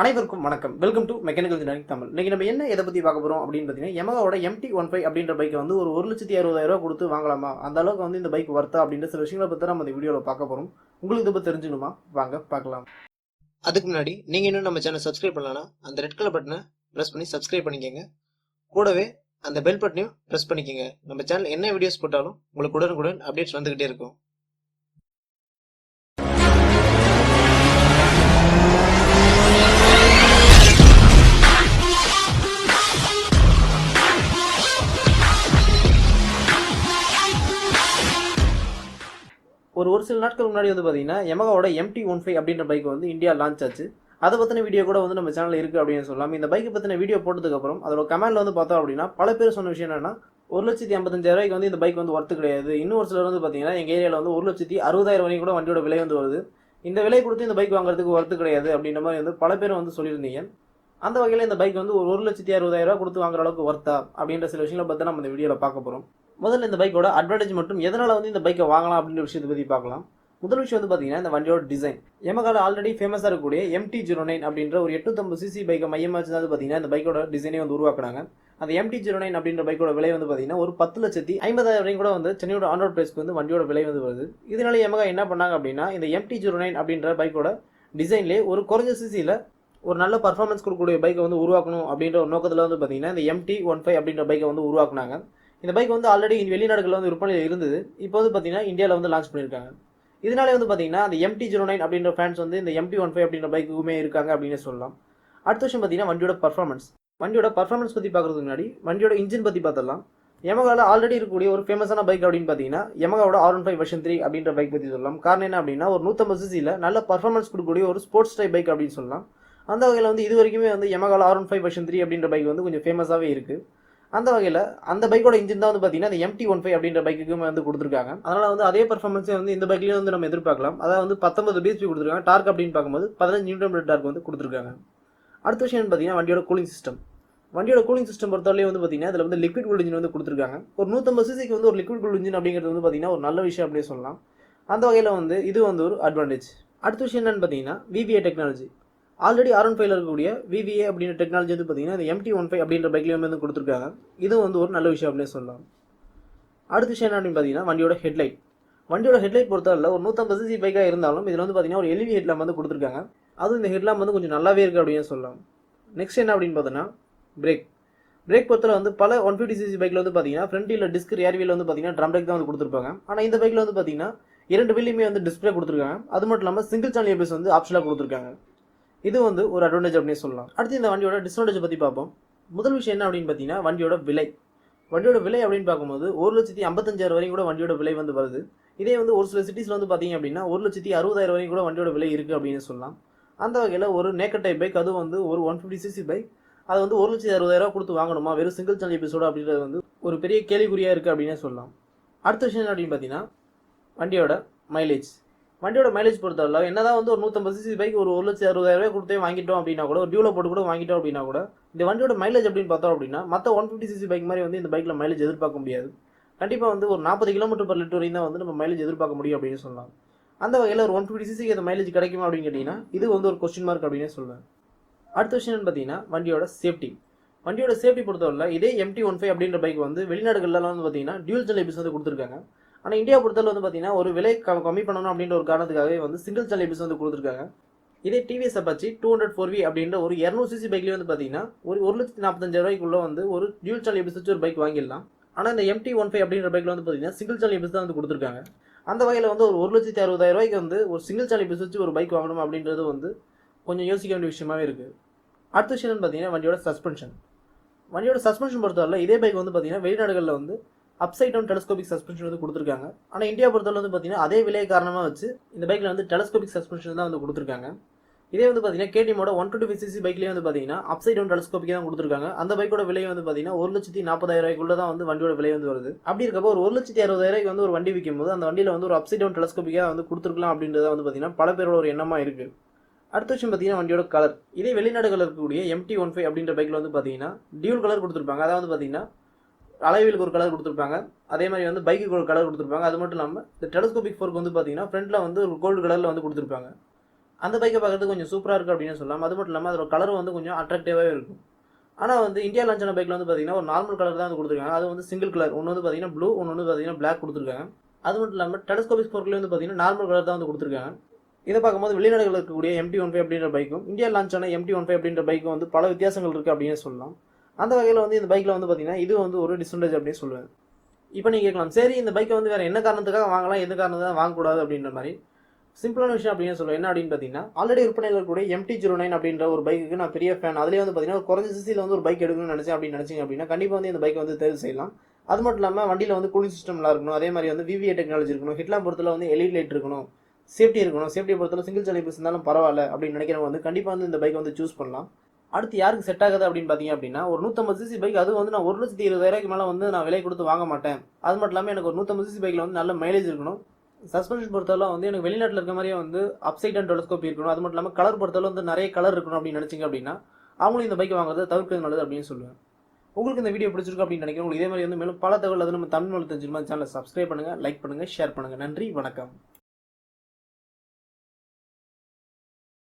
அனைவருக்கும் வணக்கம். Welcome to mechanical engineering Tamil இன்னைக்கு நம்ம என்ன எதை பற்றி பார்க்க போகிறோம் அப்படின்னு பார்த்தீங்கன்னா எமகாவோட எம்டி ஒன் ஃபைவ் அப்படின்ற பைக்கை வந்து ஒரு ஒரு லட்சத்தி அறுபதாயிரம் ரூபா கொடுத்து வாங்கலாமா? அந்த அளவுக்கு வந்து இந்த பைக் வர்த்தா அப்படின்ற சில விஷயங்களை பற்றி நம்ம இந்த வீடியோவில் பார்க்க போகிறோம் உங்களுக்கு இதை பற்றி தெரிஞ்சுக்கணுமா? வாங்க பார்க்கலாம். அதுக்கு முன்னாடி நீங்கள் இன்னும் நம்ம சேனல் சப்ஸ்கிரைப் பண்ணலன்னா அந்த ரெட் கலர் பட்டனை ப்ரெஸ் பண்ணி சப்ஸ்கிரைப் பண்ணிக்கோங்க. கூடவே அந்த பெல் பட்டனையும் ப்ரெஸ் பண்ணிக்கோங்க. நம்ம சேனல் என்ன வீடியோஸ் போட்டாலும் உங்களுக்கு உடனுக்குடன் அப்டேட்ஸ் வந்துக்கிட்டே இருக்கும். ஒரு ஒரு சில நாட்கள் முன்னாடி வந்து பார்த்தீங்கன்னா எமகாவோட எம்டி ஒன் ஃபைவ் அப்படின்ற பைக் வந்து இந்தியா லான்ச் ஆச்சு. அதை பற்றின வீடியோ கூட வந்து நம்ம சேனலில் இருக்குது அப்படின்னு சொல்லலாம். இந்த பைக்கை பற்றின வீடியோ போட்டதுக்கப்புறம் அதோட கமெண்ட்ல வந்து பார்த்தோம் அப்படின்னா பல பேர் சொன்ன விஷயம் என்னன்னா ஒரு லட்சத்தி ஐம்பத்தஞ்சாயிரூவாய்க்கு வந்து இந்த பைக் வந்து ஒர்த்து கிடையாது. இன்னும் ஒரு சிலர் வந்து பார்த்தீங்கன்னா எங்கள் ஏரியாவில் வந்து ஒரு லட்சத்தி அறுபதாயிரம் வரைக்கும் கூட வண்டியோட விலை வந்து வருது. இந்த விலை கொடுத்து இந்த பைக் வாங்குறதுக்கு ஒர்த்து கிடையாது அப்படின்ற மாதிரி வந்து பல பேர் வந்து சொல்லியிருந்தீங்க. அந்த வகையில் இந்த பைக் வந்து ஒரு ஒரு லட்சத்தி அறுபதாயிரம் கொடுத்து வாங்குற அளவுக்கு ஒர்த்தா அப்படின்ற சில விஷயங்களை பற்றி நம்ம இந்த வீடியோவில் பார்க்க போகிறோம் முதல்ல இந்த பைக்கோட அட்வான்டேஜ் மற்றும் எதனால் வந்து இந்த பைக்கை வாங்கலாம் அப்படின்ற விஷயத்தை பற்றி பார்க்கலாம். முதல் விஷயம் வந்து பார்த்தீங்கன்னா இந்த வண்டியோட டிசைன் எமகால ஆல்ரெடி ஃபேமஸாக இருக்கக்கூடிய எம்டி ஜீரோ நைன் அப்படின்ற ஒரு எட்டுத்தம்பது சிசி பைக்கை மையமாக வச்சு வந்து பார்த்தீங்கன்னா இந்த பைக்கோட டிசைனே வந்து உருவாக்குனாங்க. அந்த எம்டி ஜீரோ நைன் அப்படின்ற பைக்கோட விலை வந்து பார்த்தீங்கன்னா ஒரு பத்து லட்சத்தி ஐம்பதாயிரம் வரையும் கூட வந்து சென்னையோட ஆன்ரோட் பிரைஸ்க்கு வந்து வண்டியோட விலை வந்து வருது. இதனால எமகா என்ன பண்ணாங்க அப்படின்னா இந்த எம்டி ஜீரோ நைன் அப்படின்ற பைக்கோட டிசைன்லேயே ஒரு குறைஞ்ச சிசியில் ஒரு நல்ல பர்ஃபார்மன்ஸ் கொடுக்கக்கூடிய பைக்கை வந்து உருவாக்கணும் அப்படின்ற ஒரு நோக்கத்தில் வந்து பார்த்தீங்கன்னா இந்த எம்டி ஒன் ஃபைவ் அப்படின்ற பைக்கை வந்து உருவாக்குனாங்க. இந்த பைக் வந்து ஆல்ரெடி வெளிநாடுகளில் வந்து விற்பனையில் இருந்தது. இப்போ வந்து பார்த்தீங்கன்னா இந்தியாவில் வந்து லான்ச் பண்ணியிருக்காங்க. இதனாலே வந்து பார்த்தீங்கன்னா அந்த எம்டி ஜீரோ நைன் அப்படின்ற ஃபேன்ஸ் வந்து இந்த எம்டி ஒன் ஃபைவ் அப்படின்ற பைக்குமே இருக்காங்க அப்படின்னு சொல்லலாம். அடுத்த விஷயம் பார்த்தீங்கன்னா வண்டியோட பர்ஃபார்மன்ஸ் வண்டியோட பர்ஃபார்மன்ஸ் பற்றி பார்க்குறதுக்கு முன்னாடி வண்டியோட இன்ஜின் பற்றி பார்த்துடலாம் எமகாவில் ஆல்ரெடி இருக்கக்கூடிய ஒரு ஃபேமஸான பைக் அப்படின்னு பார்த்தீங்கன்னா எமகாவோட R one five version three அப்படின்ற பைக் பற்றி சொல்லலாம். காரணம் என்ன அப்படின்னா ஒரு நூற்றம்பது சிசியில் நல்ல பர்ஃபார்மன்ஸ் கொடுக்கக்கூடிய ஒரு ஸ்போர்ட்ஸ் டைப் பைக் அப்படின்னு சொல்லலாம். அந்த வகையில் வந்து இது வரைக்குமே வந்து எமகால R one five version three அப்படின்ற பைக் வந்து கொஞ்சம் ஃபேமஸாகவே இருக்குது அந்த வகையில் அந்த பைக்கோட இன்ஜின் தான் வந்து பார்த்தீங்கன்னா அந்த எம்டி ஒன் ஃபைவ் அப்படின்ற பைக்குக்குமே வந்து கொடுத்துருக்காங்க. அதனால் வந்து அதே பர்ஃபார்மன்ஸே வந்து இந்த பைக்லேயும் வந்து நம்ம எதிர்பார்க்கலாம். அதாவது வந்து பத்தொன்பது பிஎஸ்பி கொடுத்துருக்காங்க. டார்க் அப்படின்னு பார்க்கும்போது பதினஞ்சு நியூட்டன் மீட்டர் டார்க் வந்து கொடுத்துருக்காங்க. அடுத்த விஷயம் பார்த்தீங்கன்னா வண்டியோட கூலிங் சிஸ்டம் வண்டியோட கூலிங் சிஸ்டம் பொறுத்தவரையும் வந்து பார்த்தீங்கன்னா அதில் வந்து லிக்விட் கூல் இன்ஜின் வந்து கொடுத்துருக்காங்க. ஒரு நூற்றம்பது சிசிக்கு வந்து ஒரு லிக்விட் கூல் இன்ஜின் அப்படிங்கிறது வந்து பார்த்தீங்கன்னா ஒரு நல்ல விஷயம் அப்படியே சொல்லலாம். அந்த வகையில் வந்து இது வந்து ஒரு அட்வான்டேஜ் அடுத்த விஷயம் என்னென்னு பார்த்தீங்கன்னா VVA technology already R one ஃபைவ்ல இருக்கக்கூடிய விவிஏ அப்படின்ற டெக்னாலஜி வந்து பார்த்தீங்கன்னா இந்த எம்டி ஒன் ஃபைவ் அப்படின்ற பைக்லேயும் வந்து கொடுத்துருக்காங்க. இதுவும் வந்து ஒரு நல்ல விஷயம் அப்படின்னு சொல்லலாம். அடுத்த விஷயம் என்ன அப்படின்னு பார்த்தீங்கன்னா வண்டியோட ஹெட்லைட் வண்டியோட ஹெட்லைட் பொறுத்தவரை ஒரு நூற்றம்பது சிசி பைக்காக இருந்தாலும் இதில் வந்து பார்த்தீங்கன்னா ஒரு எல்வி ஹெட்லாம் வந்து கொடுத்துருக்காங்க. அதுவும் இந்த ஹெட்லாம் வந்து கொஞ்சம் நல்லாவே இருக்குது அப்படின்னு சொல்லலாம். நெக்ஸ்ட் என்ன அப்படின்னு பார்த்தோன்னா பிரேக் பிரேக் பொறுத்தவரை வந்து பல ஒன் ஃபிஃப்டி சிசி பைக்கில் வந்து பார்த்தீங்கன்னா ஃப்ரண்ட் வீலில் டிஸ்க் ரியர் வந்து பார்த்தீங்கன்னா ட்ரம் பிரேக் தான் வந்து கொடுத்துருப்பாங்க. ஆனால் இந்த பைக்கில் வந்து பார்த்தீங்கன்னா இரண்டு வீலையுமே வந்து டிஸ்பிளே கொடுத்துருக்காங்க. அது மட்டும் இல்லாமல் சிங்கிள் சேனல் ஏபிஎஸ் வந்து ஆப்ஷனாக கொடுத்துருக்காங்க. இது வந்து ஒரு அட்வான்டேஜ் அப்படின்னு சொல்லலாம். அடுத்து இந்த வண்டியோட டிஸ்அட்வான்டேஜ் பற்றி பார்ப்போம். முதல் விஷயம் என்ன அப்படின்னு பார்த்தீங்கன்னா வண்டியோட விலை. வண்டியோட விலை அப்படின்னு பார்க்கும்போது ஒரு லட்சத்தி ஐம்பத்தஞ்சாயிரம் வரைக்கும் கூட வண்டியோட விலை வந்து வருது. இதே வந்து ஒரு சில சிட்டிஸில் வந்து பார்த்தீங்க அப்படின்னா ஒரு லட்சத்தி அறுபதாயிரம் வரைக்கும் கூட வண்டியோட விலை இருக்குது அப்படின்னு சொல்லலாம். அந்த வகையில் ஒரு நேக்கட் டைப் பைக் அது வந்து ஒரு ஒன் ஃபிஃப்டி சிசி பைக் அது வந்து ஒரு லட்சத்தி அறுபதாயிரம் கொடுத்து வாங்கணுமா? வெறும் சிங்கிள் சேனல் எபிசோடு அப்படின்றது வந்து ஒரு பெரிய கேள்விக்குறியாக இருக்குது அப்படின்னே சொல்லலாம். அடுத்த விஷயம் என்ன அப்படின்னு பார்த்தீங்கன்னா வண்டியோட மைலேஜ் வண்டியோட மைலேஜ் பொறுத்தவரை என்னதான் வந்து ஒரு நூற்றம்பது சிசி பைக் ஒரு ஒரு லட்சம் அறுபதாயிரம் ரூபாய் கொடுத்தே வாங்கிட்டோம் அப்படின்னா கூட ஒரு டியூவில் போட்டு கூட வாங்கிட்டோம் அப்படின்னா கூட இந்த வண்டியோட மைலேஜ் அப்படின்னு பார்த்தோம் அப்படின்னா மற்ற ஒன் ஃபிஃப்டி சிசி பைக் மாதிரி வந்து இந்த பைக்கில் மைலேஜ் எதிர்பார்க்க முடியாது. கண்டிப்பாக வந்து ஒரு நாற்பது கிலோமீட்டர் பர் லிட்டர் வரையும் தான் வந்து நம்ம மைலேஜ் எதிர்பார்க்க முடியும் அப்படின்னு சொல்லலாம். அந்த வகையில் ஒரு ஒன் ஃபிஃப்டி சிசிக்கு அந்த மைலேஜ் கிடைக்குமா அப்படின்னு கேட்டிங்கன்னா இது வந்து ஒரு கொஸ்டின் மார்க் அப்படின்னு சொல்லுவேன் அடுத்த விஷயம் பார்த்தீங்கன்னா வண்டியோட சேஃப்டி வண்டியோட சேஃப்டி பொறுத்தவரை இதே எம்டி ஒன் ஃபைவ் அப்படின்ற பைக் வந்து வெளிநாடுகள்லாம் வந்து பார்த்தீங்கன்னா டியூல் ஜெல் எபிஸ் வந்து கொடுத்துருக்காங்க. ஆனால் இந்தியா பொறுத்தவரை வந்து பார்த்தீங்கன்னா ஒரு விலை கம்மி பண்ணணும் அப்படின்ற ஒரு காரணத்துக்காகவே வந்து சிங்கிள் சேனல் எபிசோட் வந்து கொடுத்துருக்காங்க. இதே TVS Apache two hundred four V அப்படின்ற ஒரு இரநூறு சிசி பைக்லேயே வந்து பார்த்தீங்கன்னா ஒரு ஒரு லட்சத்தி நாற்பத்தஞ்சு ரூபாய்க்குள்ள வந்து ஒரு டியூல் சேனல் எபிசோட் வச்சு ஒரு பைக் வாங்கிடலாம். ஆனால் இந்த எம்டி ஒன் ஃபைவ் அப்படின்ற பைக்கில் வந்து பார்த்தீங்கன்னா சிங்கிள் சேனல் எபிஸ் வந்து கொடுத்துருக்காங்க. அந்த வகையில் வந்து ஒரு ஒரு லட்சத்தி அறுபதாயிரம் ரூபாய்க்கு வந்து ஒரு சிங்கிள் சேனல் எபிசோட் வச்சு ஒரு பைக் வாங்கணும் அப்படின்றது வந்து கொஞ்சம் யோசிக்க வேண்டிய விஷயமாவே இருக்குது அடுத்த விஷயம்னு பார்த்தீங்கன்னா வண்டியோட சஸ்பென்ஷன் வண்டியோட சஸ்பென்ஷன் பொறுத்தவரை இதே பைக் வந்து பார்த்தீங்கன்னா வெளிநாடுகளில் வந்து அப்சைட் டவுன் டெலஸ்கோபிக் சஸ்பென்ஷன் வந்து கொடுத்துருக்காங்க. ஆனால் இந்தியா பொறுத்தவரை வந்து பார்த்தீங்கன்னா அதே விலை காரணமாக வச்சு இந்த பைக்கில் வந்து டெலஸ்கோபிக் சஸ்பென்ஷன் தான் வந்து கொடுத்துருக்காங்க. இதே வந்து பார்த்தீங்கன்னா கேடிஎமோட ஒன் டுவெண்ட்டி ஃபைவ் சிசி பைக்லேயே வந்து பார்த்தீங்கன்னா அப்சைட் டவுன் டெலஸ்கோபிக் தான் கொடுத்துருக்காங்க. அந்த பைக்கோட விலை வந்து பார்த்தீங்கன்னா ஒரு லட்சத்தி நாற்பதாயிரம் ரூபாய்க்குள்ள தான் வந்து வண்டியோட விலை வந்து வருது. அப்படி இருக்கப்போ ஒரு ஒரு லட்சத்தி அறுபதாயிரம் வந்து ஒரு வண்டி விற்கும் போது அந்த வண்டியில் வந்து ஒரு அப்சைட் டவுன் டெலஸ்கோபிக்காக வந்து கொடுத்துருக்கலாம் அப்படின்றத வந்து பார்த்தீங்கன்னா பல பேரோட ஒரு எண்ணமாக இருக்குது அடுத்த விஷயம் பார்த்தீங்கன்னா வண்டியோட கலர் இதே வெளிநாடுகளில் இருக்கக்கூடிய எம்டி ஒன் ஃபைவ் அப்படின்ற பைக்கில் வந்து பார்த்தீங்கன்னா டியூல் கலர் கொடுத்துருப்பாங்க. அதாவது பார்த்தீங்கன்னா அலைவீலுக்கு ஒரு கலர் கொடுத்துருப்பாங்க. அதே மாதிரி வந்து பைக்குக்கு ஒரு கலர் கொடுத்துருப்பாங்க. அது மட்டும் இல்லாமல் இந்த டெலஸ்கோபிக் ஃபோர்க் வந்து பார்த்தீங்கன்னா ஃப்ரண்ட்டில் வந்து ஒரு கோல்டு கலரில் வந்து கொடுத்துருப்பாங்க. அந்த பைக்கை பார்க்குறதுக்கு கொஞ்சம் சூப்பராக இருக்குது அப்படின்னு சொல்லலாம் அது மட்டும் இல்லாமல் அதோட கலர் வந்து கொஞ்சம் அட்ராக்டிவாகவே இருக்கும். ஆனால் வந்து இந்தியா லான்ச் பைக்கில் வந்து பார்த்தீங்கன்னா ஒரு நார்மல் கலர் தான் வந்து கொடுத்துருக்காங்க. அது வந்து சிங்கிள் கலர் ஒன்று வந்து பார்த்தீங்கன்னா ப்ளூ ஒன்று வந்து பார்த்தீங்கன்னா பிளாக் கொடுத்துருக்காங்க. அது மட்டும் இல்லாமல் டெலஸ்கோபிக் ஃபோர்க்கில் வந்து பார்த்தீங்கன்னா நார்மல் கலர் தான் வந்து கொடுத்துருக்காங்க. இதை பார்க்கும்போது வெளிநாடுகளில் இருக்கக்கூடிய எம்டி ஒன் ஃபைவ் அப்படின்ற பைக்கும் இந்தியா லான்ச் ஆன எம்டி ஒன் ஃபைவ் அப்படின்ற பைக்கும் வந்து பல வித்தியாசங்கள் இருக்குது அப்படின்னு சொல்லலாம். அந்த வகையில் வந்து இந்த பைக்கில் வந்து பார்த்தீங்கன்னா இது வந்து ஒரு டிஸ்அட்வான்டேஜ் அப்படின்னு சொல்லுவேன். இப்போ நீங்கள் கேட்கலாம் சரி இந்த பைக்கை வந்து வேறு என்ன காரணத்துக்காக வாங்கலாம் எந்த காரணத்துக்காக வாங்கக்கூடாது அப்படின்ற மாதிரி. சிம்பிளான விஷயம் அப்படின்னு சொல்லுவேன். என்ன அப்படின்னு பார்த்தீங்கன்னா ஆல்ரெடி விற்பனையில் இருக்கக்கூடிய எம்டி ஜீரோ நைன் அப்படின்ற ஒரு பைக்கு நான் பெரிய ஃபேன் அதுலேயே வந்து பார்த்தீங்கன்னா குறைஞ்ச சிசியில் வந்து ஒரு பைக் எடுக்கணும்னு நினச்சேன் அப்படின்னு நினச்சிங்க அப்படின்னா கண்டிப்பாக வந்து இந்த பைக்கை வந்து தேர்வு செய்யலாம். அது மட்டும் இல்லாமல் வண்டியில் வந்து கூலிங் சிஸ்டம்லாம் இருக்கணும். அதே மாதிரி வந்து விவிஏ டெக்னாலஜி இருக்கணும். ஹிட்லாம் பொறுத்தல வந்து எலிட் லைட் இருக்கணும். சேஃப்டி இருக்கணும். சேஃப்டியை பொறுத்தவரை சிங்கிள் சேனல் பஸ் இருந்தாலும் பரவாயில்ல அப்படின்னு நினைக்கிறவங்க வந்து கண்டிப்பாக வந்து இந்த பைக்கை வந்து சூஸ் பண்ணலாம். அடுத்து யாருக்கு செட் ஆகுது அப்படின்னு பார்த்தீங்க அப்படின்னா ஒரு நூற்றம்பது சிசி பைக் அது வந்து நான் ஒரு லட்சத்தி இருபதாயிரக்கு மேலே வந்து நான் விலை கொடுத்து வாங்க மாட்டேன். அது மட்டும் இல்லாமல் எனக்கு ஒரு நூற்றம்பது சிசி பைக்கில் வந்து நல்ல மைலேஜ் இருக்கணும். சஸ்பென்ஷன் பொறுத்தவரை வந்து எனக்கு வெளிநாட்டில் இருக்க மாதிரியே வந்து அப்சைட் அண்ட் டெலஸ்கோப் இருக்கணும். அது மட்டும் இல்லாமல் கலர் பொறுத்தவரை வந்து நிறைய கலர் இருக்கணும் அப்படின்னு நினச்சிங்க அப்படின்னா அவங்களும் இந்த பைக்கை வாங்குறதை தவிர்க்கிறது நல்லது அப்படின்னு சொல்லுவேன். உங்களுக்கு இந்த வீடியோ பிடிச்சிருக்கு அப்படின்னு நினைக்கிறேன். உங்களுக்கு இதே மாதிரி வந்து மேலும் பல தகவல் அது நம்ம தமிழ் மொழி தெரிஞ்சிருமா சேனலை சப்ஸ்கிரைப் பண்ணுங்கள் லைக் பண்ணுங்கள் ஷேர் பண்ணுங்கள் நன்றி வணக்கம்.